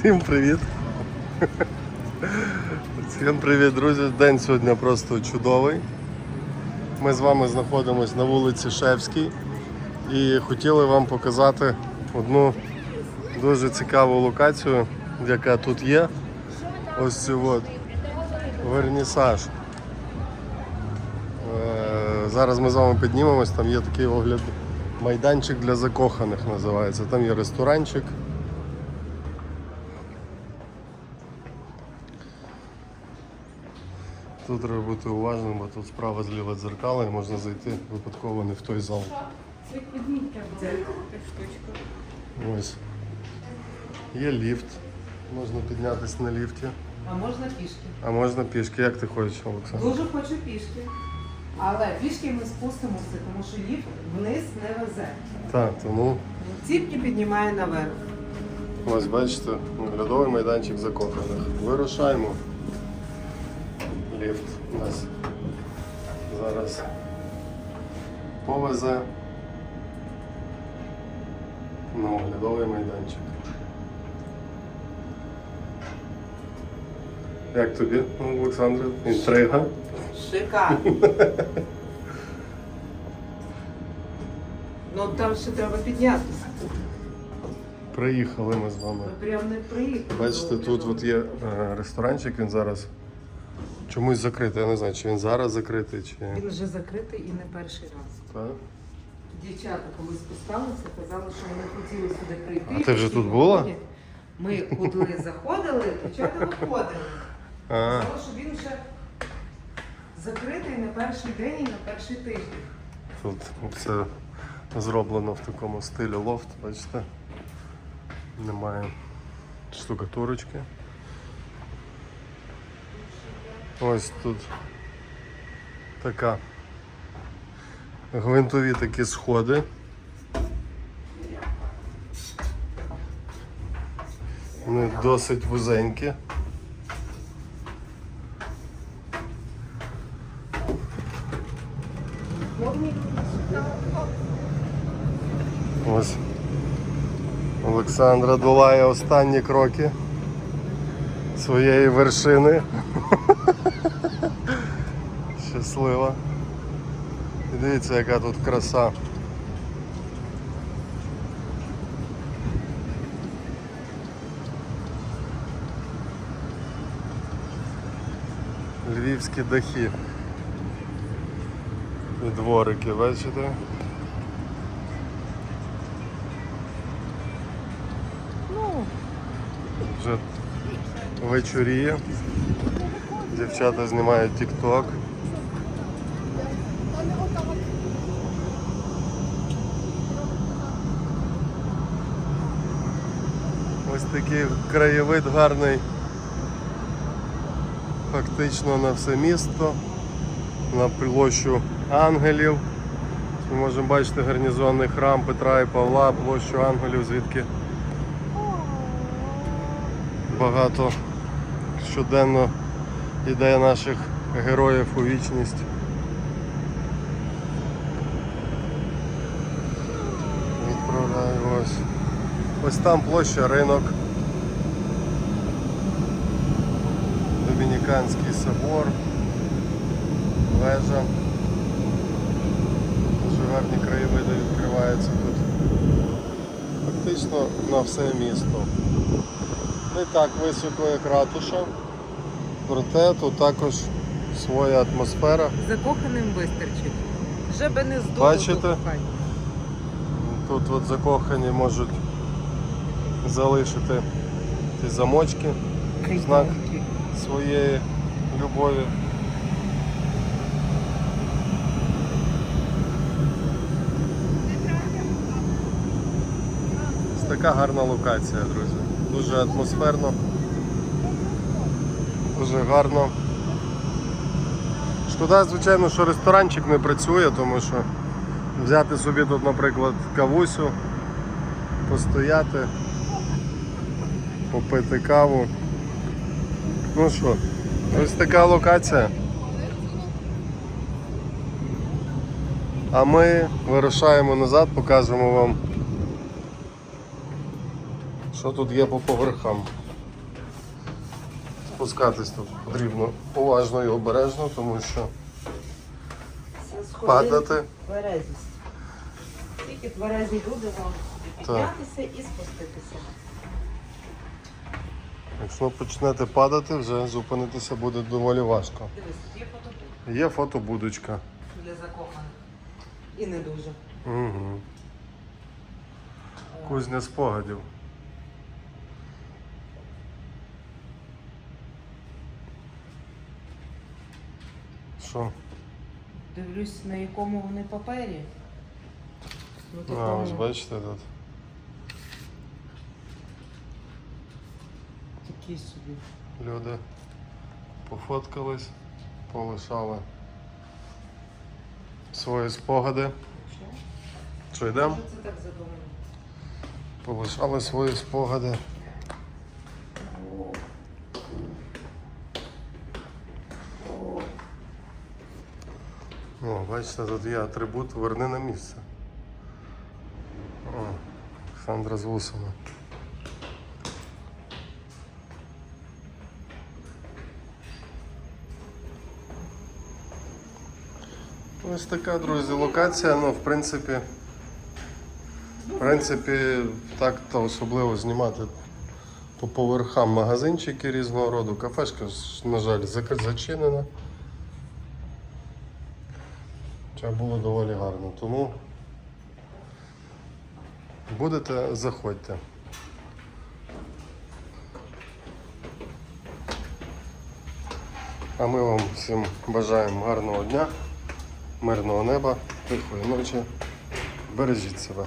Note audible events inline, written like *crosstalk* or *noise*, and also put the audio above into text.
Всім привіт! Всім привіт, друзі! День сьогодні просто чудовий. Ми з вами знаходимося на вулиці Шевській і хотіли вам показати одну дуже цікаву локацію, яка тут є. Ось цю от вернісаж. Е, Зараз ми з вами піднімемось, там є такий огляд. Майданчик для закоханих називається. Там є ресторанчик. Тут треба бути уважним, бо тут справа зліва дзеркало і можна зайти випадково не в той зал. Ось. Є ліфт. Можна піднятися на ліфті. А можна пішки. А можна пішки. Як ти хочеш, Олександр? Дуже хочу пішки. Але пішки ми спустимося, тому що ліфт вниз не везе. Так, тому Ціпки піднімає наверх. ось бачите, оглядовий майданчик закоханих. Вирушаємо. Ліфт у нас зараз повезе на оглядовий майданчик. Як тобі, Олександр? Інтрига? Шикарно. *laughs* ну там ще треба піднятися. Приїхали ми з вами. Ми прям не приїхали. Бачите, тут от є е, ресторанчик, він зараз чомусь закритий. Я не знаю, чи він зараз закритий, чи. Він вже закритий і не перший раз. Так? Дівчата, коли спускалися, казали, що вони хотіли сюди прийти. А ти вже тут була? Ми куди заходили, дівчата виходили. А, Сказали, що він вже закритий на перший день і на перший тиждень. тут все зроблено в такому стилі лофт, бачите? Немає штукатурочки. Ось тут така гвинтові такі сходи. Вони досить вузенькі. Ось Олександра долає останні кроки своєї вершини. *laughs* Щаслива. І дивіться, яка тут краса. Львівські дахи. І дворики, бачите? Ну, Вже вечоріє. Дівчата знімають тік-ток. Такий краєвид гарний. Фактично на все місто, на площу ангелів. Ми можемо бачити гарнізонний храм Петра і Павла, площу ангелів, звідки багато щоденно йде наших героїв у вічність. Відправляю ось. Ось там площа ринок. Домініканський собор, вежа. Дуже гарні краєвиди відкриваються тут. Фактично на все місто. Не так високо, як ратуша, проте тут також своя атмосфера. Закоханим вистачить. Вже би не здобув Бачите? Тут от закохані можуть залишити ці замочки, знак. Своєї любові. Ось така гарна локація, друзі. Дуже атмосферно, дуже гарно. Шкода, звичайно, що ресторанчик не працює, тому що взяти собі тут, наприклад, кавусю, постояти, попити каву. Ну що, ось така локація. А ми вирушаємо назад, покажемо вам, що тут є по поверхам. спускатись тут потрібно уважно і обережно, тому що падати. Тільки тверезі люди можуть піднятися і спуститися. Якщо почнете падати, вже зупинитися буде доволі важко. Дивись, є фотобуд Є фотобудочка. для закоханих. І не дуже. Угу. Кузня спогадів. Що? Дивлюсь, на якому вони папері. Ну, А, ось бачите тут. Такі собі. Люди пофоткались, полишали свої спогади. Що? Що йдемо? Це так задумано. Полишали свої спогади. О, бачите, тут є атрибут верни на місце. О, Олександра з Ось така, друзі, локація, ну, в принципі. В принципі, так то особливо знімати по поверхам магазинчики різного роду. Кафешка, на жаль, зачинена. Хоча було доволі гарно. Тому будете, заходьте. А ми вам всім бажаємо гарного дня, мирного неба, тихої ночі. Бережіть себе.